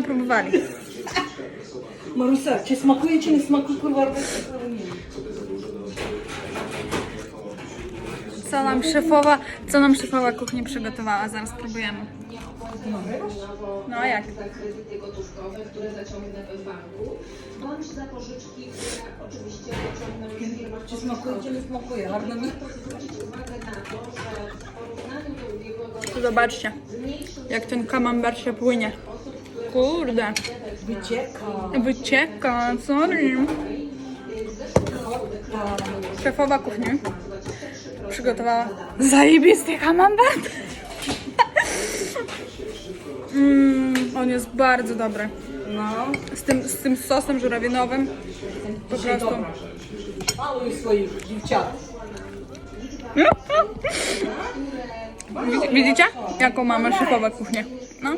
będziemy próbowali. Marusia, czy smakuje, czy nie smakuje, kurwa. Co nam szefowa, co nam szefowa kuchni przygotowała, zaraz próbujemy. No a jak? za kredyty gotówkowe, które zaciągnę w banku, bądź za pożyczki, które oczywiście zaciągnę w firmach Czy smakuje, czy nie smakuje? Harno mi. Proszę zwrócić uwagę na to, że w porównaniu do ubiegłego roku Zobaczcie, jak ten kamember się płynie. Kurde, Wycieka. wycieka, sorry. Szefowa kuchni przygotowała zajebisty camembert. Mm, on jest bardzo dobry. No. Z tym, z tym sosem żurawinowym. Po prostu. Paluj swoich dziewczat. Widzi- Widzicie? Jaką mamy szefową kuchnię? No.